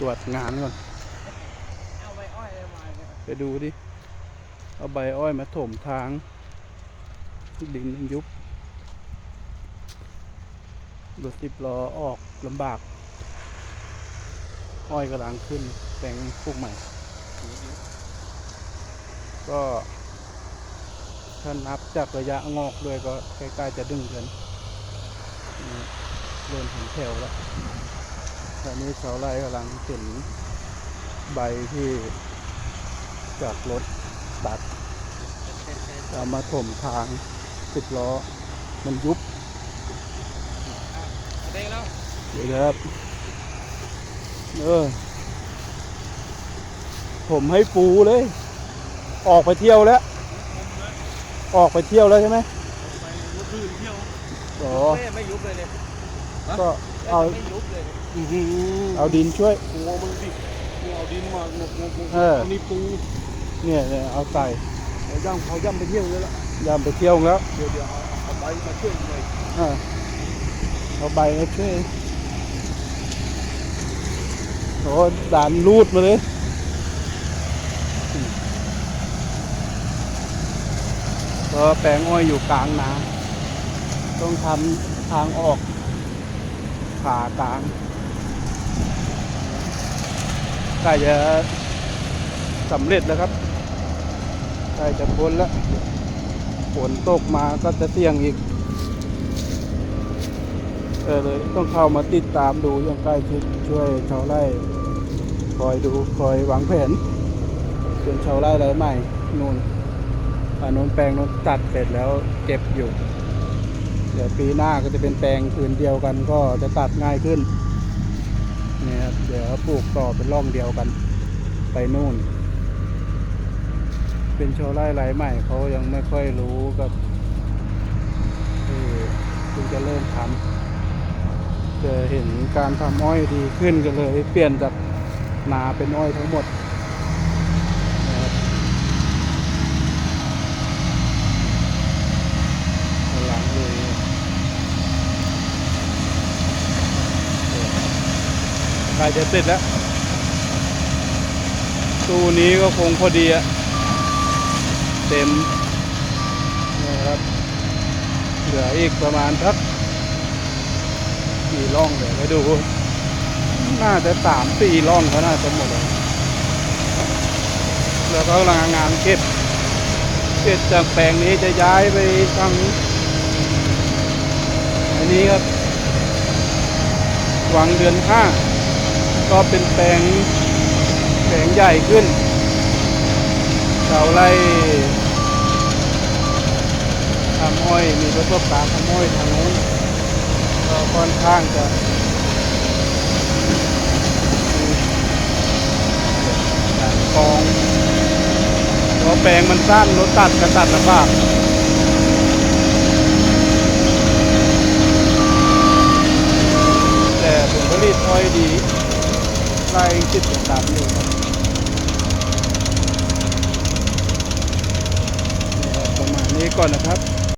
ตรวจงานก่อนไปดูดิ เอาใบอ้อยมาถมทาง ดินมันยุบรถสิบล้อออกลำบาก อ้อยกำลังขึ้นแปลงปลูกใหม่ ก็ถ้านับจากระยะงอกด้วยก็ใกล้ๆจะดึงเกันนี่เริ่มเห็นแถวแล้ว ตอนนี้ชาวไร่กำลังเห็นใบที่จากรถตัดเอามาถมทางสิบล้อ มันยุบเด้งแล้วเดี๋ยวครับเออผมให้ปูเลย ออกไปเที่ยวแล้ว ออกไปเที่ยวแล้วใช่ไหมไปยุบลื่นเที่ยวอ๋อไม่ไม่ยุบเลยเนี่ยก็ เอา ไม่ยุบเลยเนี่ยอื้อหือเอาดินช่วย กลัวมึงดิมึงเอาดินมางกงกงเออ นี่ปูเนี่ยเนี่ยเอาใส่เอาย่ำเขาย่ำไปเที่ยวเลยละยามไปเที่ยวแล้วเดี๋ยวเดี๋ยวเอาเอาใบมาช่วยหน่อยเออเอาใบมาช่วยโอ้ด่านรูดมาเลยก็แปลงอ้อยอยู่กลางนาต้องทำทางออก ขากลางใกล้จะสำเร็จแล้วครับใกล้จะพ้นแล้วฝนตกมาก็จะเสี่ยงอีกเออเลยต้องเข้ามาติดตามดูอย่างใกล้ชิดช่วยชาวไร่คอยดูคอยวางแผนส่วนชาวไร่ไรายใหม่นู่นอันนู้นแปลงนู้นตัดเสร็จแล้วเก็บอยู่ เดี๋ยวปีหน้าก็จะเป็นแปลงพื้นเดียวกันก็จะตัดง่ายขึ้นเนี่ยครับเดี๋ยวปลูกต่อเป็นร่องเดียวกันไปนู่น เป็นชาวไร่ไรใหม่เขายังไม่ค่อยรู้กับเออเพิ่งจะเริ่มทำจะเห็นการทำอ้อยดีขึ้นก็เลย เปลี่ยนจากนาเป็นอ้อยทั้งหมดนะครับเอาหลังเลย ใกล้จะเสร็จแล้ว ตู้นี้ก็คงพอดีอะเต็มนะครับ เหลืออีกประมาณสักกี่ร่องเดี๋ยวไปดู น่าจะสามสี่ร่องก็น่าจะหมดเลยแล้วก็กำลังงานเก็บเก็บจากแปลงนี้จะย้ายไปทางอันนี้ครับ วังเดือนห้า ก็เป็นแปลงแปลงใหญ่ขึ้นชาไร่ทำอ้อยมีระสบการณ์ทำอ้อยทางโน้นก็ค่อนข้างจะกองเพราะแปลงมันสั้นรถตัดก็ตัดลำบากแต่ผลผลิตอ้อยดี ไร่จิตตามอยู่ครับประมาณนี้ก่อนนะครับ